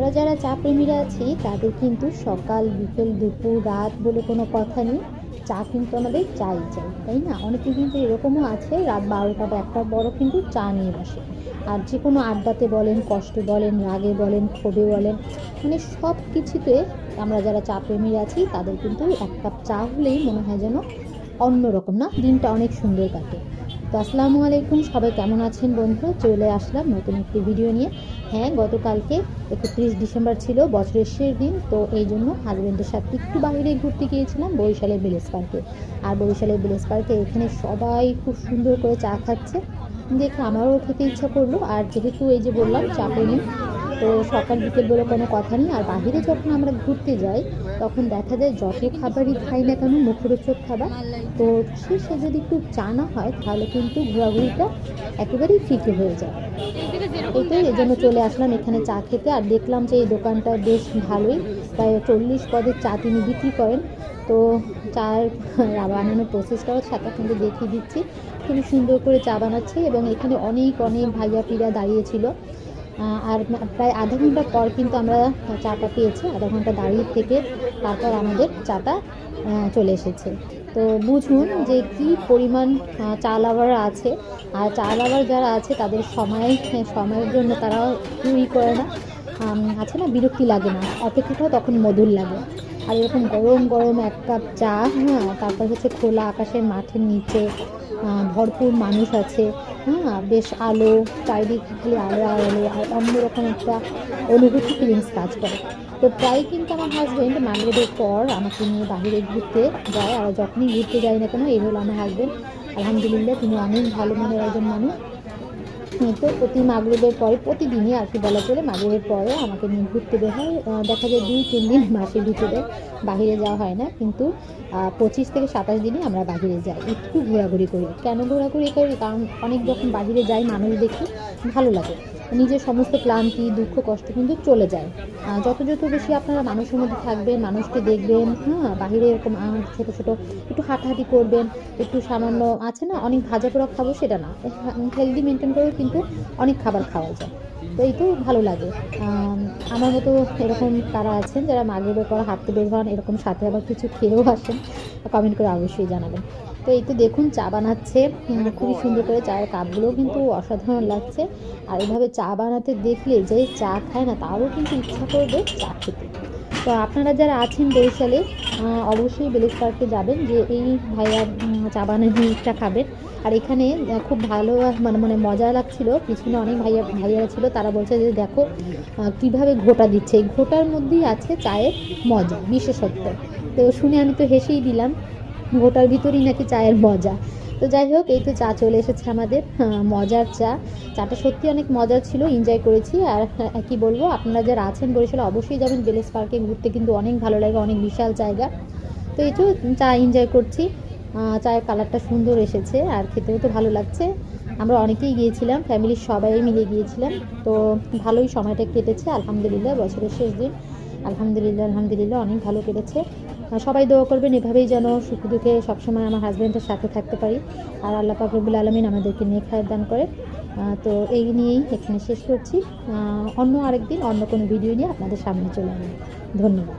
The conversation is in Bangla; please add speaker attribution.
Speaker 1: আমরা যারা চা প্রেমীরা আছি, তাদের কিন্তু সকাল, বিকেল, দুপুর, রাত বলে কোনো কথা নেই। চা কিন্তু আমাদের চাই চাই, তাই না? অনেকে কিন্তু এরকমও আছে, রাত বারোটা বা একটার বড় কিন্তু চা নিয়ে বসে। আর যে কোনো আড্ডাতে বলেন, কষ্ট বলেন, রাগে বলেন, ক্ষোভে বলেন মানে সব কিছুতে আমরা যারা চা প্রেমীরা আছি, তাদের কিন্তু এক কাপ চা হলেই মনে হয় যেন অন্যরকম না? দিনটা অনেক সুন্দর কাটে। তো আসসালামু আলাইকুম, সবাই কেমন আছেন বন্ধু? চলে আসলাম নতুন একটি ভিডিও নিয়ে। হ্যাঁ গতকালকে একত্রিশ ডিসেম্বর ছিল বছরের শেষ দিন, তো এই জন্য হাজব্যান্ডের সাথে একটু বাইরে ঘুরতে গিয়েছিলাম বরিশালের ভিলেজ পার্কে। আর বরিশালের ভিলেজ পার্কে এখানে সবাই খুব সুন্দর করে চা খাচ্ছে। দেখে আমারও খেতে ইচ্ছা করল। আর যেহেতু এই যে বললাম, চা প্রেমী তো সকাল বিকেল বলে কোনো কথা নেই। আর বাইরে যখন আমরা ঘুরতে যাই, তখন দেখা যায় যত খাবারই খাই না কেন মুখরোচক খাবার। তো শেষে যদি একটু চা না হয়, তাহলে কিন্তু ঘোরাঘুরিটা একেবারেই ফিকে হয়ে যায়। এটাই এই জন্য চলে আসলাম এখানে চা খেতে। আর দেখলাম যে এই দোকানটা বেশ ভালোই। প্রায় চল্লিশ পদের চা তিনি বিক্রি করেন। তো চার বানানোর প্রসেসটাও সাথে কিন্তু দেখিয়ে দিচ্ছি। খুবই সুন্দর করে চা বানাচ্ছে এবং এখানে অনেক অনেক ভাইয়া পিরা দাঁড়িয়েছিল আর প্রায় আধা ঘণ্টা পর কিন্তু আমরা চাটা পেয়েছি, আধা ঘণ্টা দাঁড়িয়ে থেকে তারপর আমাদের চাটা চলে এসেছে। তো বুঝুন যে কি পরিমাণ চা লাভার আছে। আর চা লাভার যারা আছে তাদের সময় সময়ের জন্য তারা ই করে না। আছে না, বিরক্তি লাগে না, অপেক্ষাটাও তখন মধুর লাগে। আর এরকম গরম গরম এক কাপ চা হ্যাঁ তারপর হচ্ছে খোলা আকাশের মাঠের নিচে ভরপুর মানুষ আছে। হ্যাঁ বেশ আলো, চারিদিক খালি আলো আলো, আর অন্যরকম একটা অনুভূতি ফিলিংস কাজ করে। তো প্রায় কিন্তু আমার হাজব্যান্ড মাগরেবের পর আমাকে নিয়ে বাহিরে ঘুরতে যায়, আর যখনই ঘুরতে যাই না কেন, এই হলো আমার হাজব্যান্ড আলহামদুলিল্লাহ, তিনি অনেক ভালো মনের একজন মানুষ। হ্যাঁ, তো প্রতি মাগরীবের পরে প্রতিদিনই আর কি বলা চলে মাগরীবের পরে আমাকে নিয়ে ঘুরতে বের হয়। দেখা যায় দুই তিন দিন মাসে ভিতরে বাহিরে যাওয়া হয় না কিন্তু পঁচিশ থেকে সাতাশ দিনই আমরা বাহিরে যাই একটু ঘোরাঘুরি করি। কেন ঘোরাঘুরি করি? কারণ অনেক যখন বাহিরে যাই মানুষ দেখি ভালো লাগে। নিজের সমস্ত ক্লান্তি, দুঃখ, কষ্ট কিন্তু চলে যায়। যত যত বেশি আপনারা মানুষের মধ্যে থাকবেন, মানুষকে দেখবেন হ্যাঁ বাইরে এরকম ছোট ছোট একটু হাঁটাহাঁটি করবেন, একটু সামান্য আছে না, অনেক ভাজা পোড়া খাব সেটা না। হেলদি মেনটেন করেও কিন্তু অনেক খাবার খাওয়া যায়। তো এই তো ভালো লাগে। আমার মতো এরকম তারা আছেন, যারা মাগের পর হাঁটতে বের হন, এরকম সাথে আবার কিছু খেয়েও আসেন কমেন্ট করে অবশ্যই জানাবেন। তো এই তো দেখুন চা বানাচ্ছে। খুবই সুন্দর করে চায়ের কাপগুলোও কিন্তু অসাধারণ লাগছে। আর এভাবে চা বানাতে দেখলে যে চা খায় না তারও কিন্তু ইচ্ছা করবে চা খেতে। তো আপনারা যারা আছেন বরিশালে অবশ্যই বেলেজ পার্কে যাবেন যে এই ভাইয়া চা বানানিটা খাবেন। আর এখানে খুব ভালো মানে মানে মজা লাগছিল। পিছনে অনেক ভাইয়া ভাইয়ারা ছিল তারা বলছে যে দেখো কীভাবে ঘোটা দিচ্ছে। এই ঘোটার মধ্যেই আছে চায়ের মজা বিশেষত্ব। তো শুনে আমি তো হেসেই দিলাম। ঘোটার ভিতরেই নাকি চায়ের মজা। তো যাই হোক এই তো চা চলে এসেছে আমাদের মজার চা। চাটা সত্যি অনেক মজার ছিল এনজয় করেছি। আর আহ, কি বলব আপনারা যারা আছেন বরিশালে অবশ্যই যাবেন বেলেস পার্কে ঘুরতে কিন্তু অনেক ভালো লাগে অনেক বিশাল জায়গা। তো এই তো চা এনজয় করছি। চায়ের কালারটা সুন্দর এসেছে আর খেতেও তো ভালো লাগছে। আমরা অনেকেই গিয়েছিলাম ফ্যামিলির সবাই মিলে গিয়েছিলাম। তো ভালোই সময়টা কেটেছে আলহামদুলিল্লাহ বছরের শেষ দিন। আলহামদুলিল্লাহ আলহামদুলিল্লাহ অনেক ভালো কেটেছে। সবাই দোয়া করবেন, এভাবেই যেন সুখ দুঃখে সবসময় আমার হাজব্যান্ডের সাথে থাকতে পারি। আর আল্লাহ পাক রব্বুল আলমিন আমাদেরকে নিয়ে খায়ের দান করে। তো এই নিয়েই এখানে শেষ করছি। অন্য আরেকদিন অন্য কোনো ভিডিও নিয়ে আপনাদের সামনে চলে আসব। ধন্যবাদ।